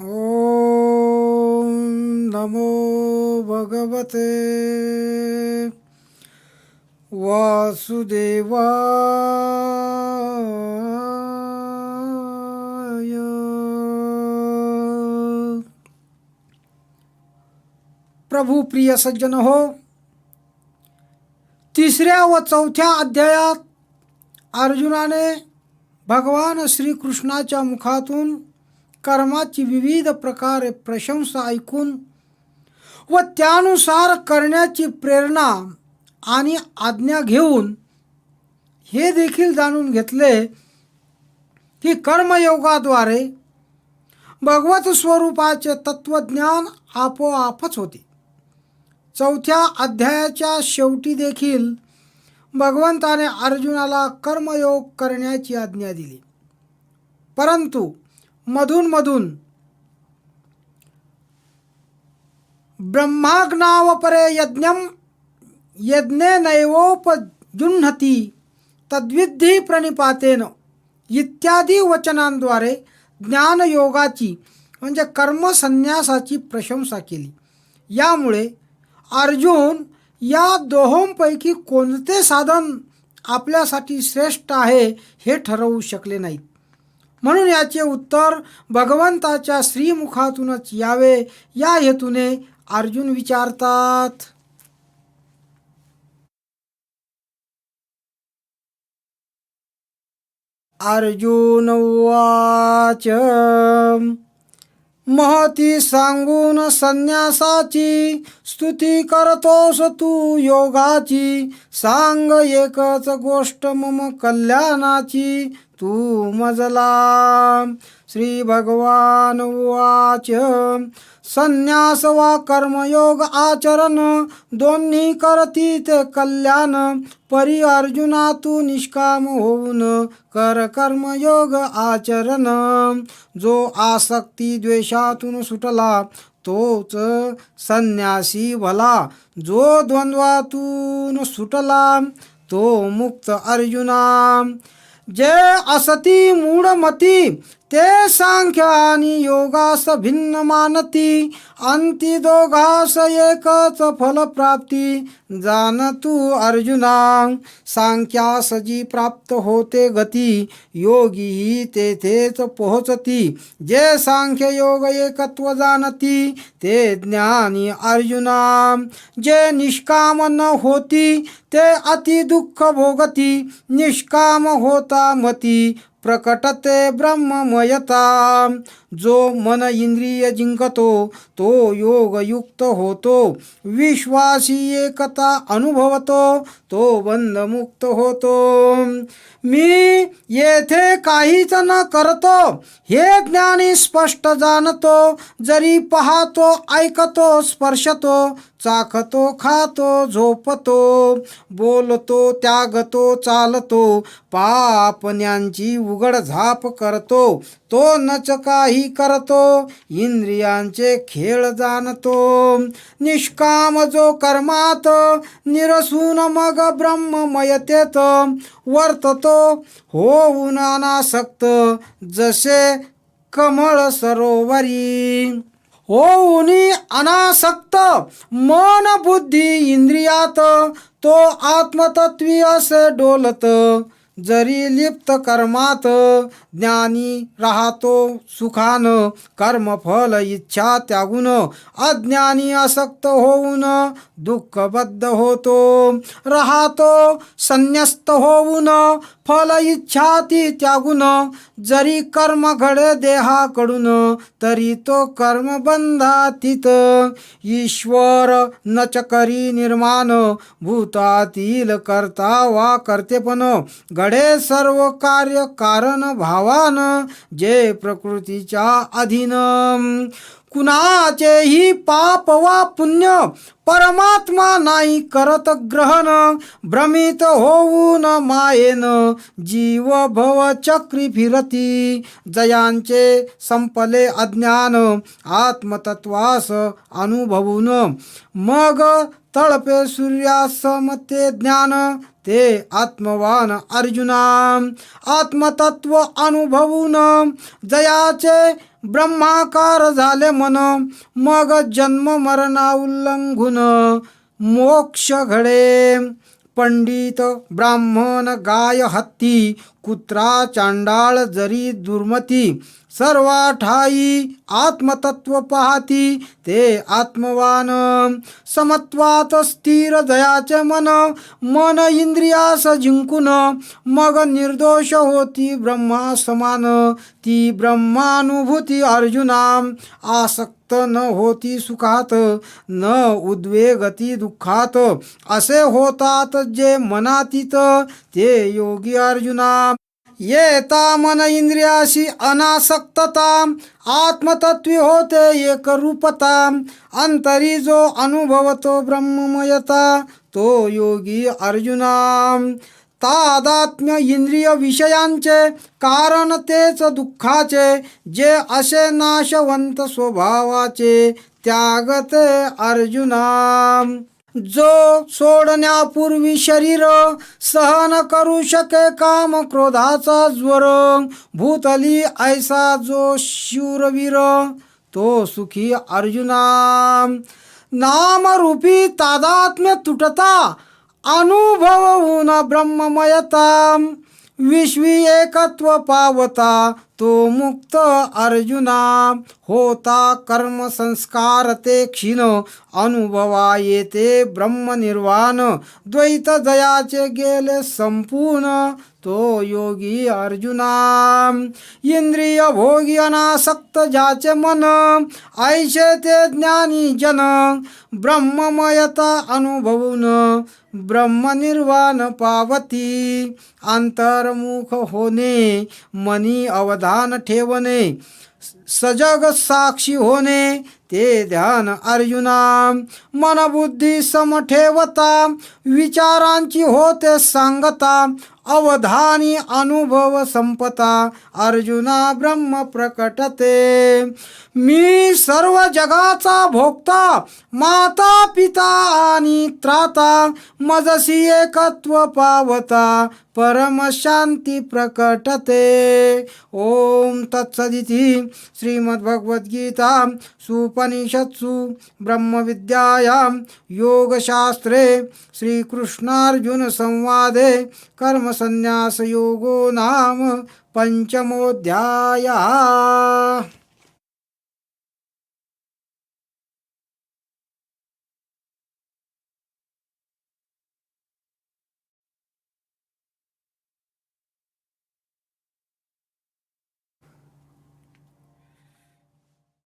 ॐ नमो भगवते वासुदेवाय। प्रभू प्रिय सज्जन हो तिसऱ्या व चौथ्या अध्यायात अर्जुनाने भगवान श्रीकृष्णाच्या मुखातून कर्माची विविध प्रकारे प्रशंसा ऐकून व त्यानुसार करण्याची प्रेरणा आणि आज्ञा घेऊन हे देखील जाणून घेतले की कर्मयोगाद्वारे भगवत स्वरूपाचे तत्त्वज्ञान आपोआपच होते. चौथ्या अध्यायाच्या शेवटी देखील भगवंताने अर्जुनाला कर्मयोग करण्याची आज्ञा दिली. परंतु मधून ब्रह्माग्नावपरे यज्ञम यज्ञे नैवोपजुन्हती तद्विधी प्रणिपातेन इत्यादी वचनांद्वारे ज्ञानयोगाची म्हणजे कर्मसन्यासाची प्रशंसा केली. यामुळे अर्जुन या दोहोंपैकी कोणते साधन आपल्यासाठी श्रेष्ठ आहे हे ठरवू शकले नाहीत. म्हणून याचे उत्तर भगवंताच्या श्रीमुखातूनच यावे. या हेतूने अर्जुन विचारतात. अर्जुन उवाच महती सांगून संन्यासाची स्तुती करतोस तू योगाची. सांग एकच गोष्ट मम कल्याणाची. तू मजला. श्री भगवान उवाच. संन्यास वा कर्मयोग आचरण. दोन्ही करती ते कल्याण. परी अर्जुना तू निष्काम होऊन कर कर्मयोग आचरण. जो आसक्ती द्वेषातून सुटला तोच संन्यासी भला. जो द्वंद्वातून सुटला तो मुक्त अर्जुना. जे असती मूढमती ते सांख्य आणि योगास भिन्न मानती अंती दोघास एकच फलप्राप्ती. जाण तू अर्जुना सांख्यास जी प्राप्त होते गती योगी तेथेच पोहोचती. जे सांख्य योग एकत्व जाणती ते ज्ञानी अर्जुना. जे निष्काम न होती ते अति दुःख भोगती निष्काम होता मती. प्रकटते ब्रह्ममयता. जो मन इंद्रिय जिंकतो तो योगयुक्त होतो. विश्वासी एकता अनुभवतो तो बंधमुक्त होतो. मी येथे काहीच न करतो हे ज्ञानी स्पष्ट जाणतो. जरी पाहतो ऐकतो स्पर्शतो चाखतो खातो झोपतो बोलतो त्यागतो चालतो पापण्यांची उघड झाप करतो तो नच काही करतो इंद्रियांचे खेळ जाणतो. निष्काम जो कर्मात निरसून मग ब्रह्ममयतेत वर्ततो होऊन अनासक्त जसे कमळ सरोवरी. होऊनी अनासक्त मन बुद्धी इंद्रियात तो आत्मतत्वी असे डोलत. जरी लिप्त कर्मात ज्ञानी राहतो सुखान कर्मफल इच्छा त्यागून अज्ञानी आसक्त होऊन दुःखबद्ध होतो. राहतो संन्यस्त होऊन फल इच्छा ती त्यागून जरी कर्म घडे देहाकडून तरी तो कर्म बंधातीत. ईश्वर नच करी निर्माण भूतातील करता वा करतेपण घड सर्व कार्य कारण भावान जे प्रकृतीच्या अधीन. कुणाचेही पाप वा पुण्य परमात्मा नाही करत ग्रहण. भ्रमित होऊन मायेन जीव भव चक्री फिरती. जयांचे संपले अज्ञान आत्मतत्वास अनुभवून. मग तळपे सूर्यासमते ज्ञान ते आत्मवान अर्जुना. आत्मतत्व अनुभवून जयाचे ब्रह्माकार झाले मन मग जन्म मरणा उल्लंघून मोक्ष घडे. पंडित ब्राह्मण गाय हत्ती कुत्रा चांडाळ जरी दुर्मती सर्व ठाई आत्मतत्व पाहती ते आत्मवान. समत्वात स्थिर जयाचे मन मन इंद्रियास जिंकून मग निर्दोष होती ब्रह्मा समान. ती ब्रह्मानुभूती अर्जुना आसक्त न होती सुखात न उद्वेगती दुःखात. असे होतात जे मनातीत ते योगी अर्जुना. येता मन इंद्रियाशी अनासक्तता आत्मतत्वी होते एक रूपता अंतरी जो अनुभवतो ब्रह्ममयता तो योगी अर्जुना तादात्म्य इंद्रिय विषयांचे कारण तेच दुःखाचे जे असे नाशवंत स्वभावाचे त्यागते अर्जुना जो सोडण्यापूर्वी शरीर सहन करू शके काम क्रोधाचा ज्वर. भूतली ऐसा जो शूरवीर तो सुखी अर्जुना. नामरूपी तादात्म्य तुटता अनुभव ब्रह्ममयता. विश्वी एकत्व पावता तो मुक्त अर्जुना होता कर्म संस्कार ते क्षीण अनुभवा येते ब्रह्मनिर्वाण द्वैत दयाचे गेले संपूर्ण तो योगी अर्जुना. इंद्रिय भोगी अनासक्त ज्याचे मन ऐशे ते ज्ञानी जन ब्रह्ममयता अनुभवून ब्रह्मनिर्वाण पावती. अंतर्मुख होणे मनी अवधान ठेवणे सजग साक्षी होणे ते ध्यान अर्जुना. मनबुद्धी सम ठेवता विचारांची होते सांगता अवधानी अनुभव संपता अर्जुना ब्रह्म प्रकटते. मी सर्व जगाचा भोगता माता पिता आणि त्राता मजसी एकत्व पावता परमशांती प्रकटते. ओम तत्सदिती श्रीमद्भगवद्गीता सुपनिषत्सु ब्रह्मविद्यायां योगशास्त्रे श्रीकृष्णार्जुनसंवादे संन्यासयोगो नाम पञ्चमोऽध्यायः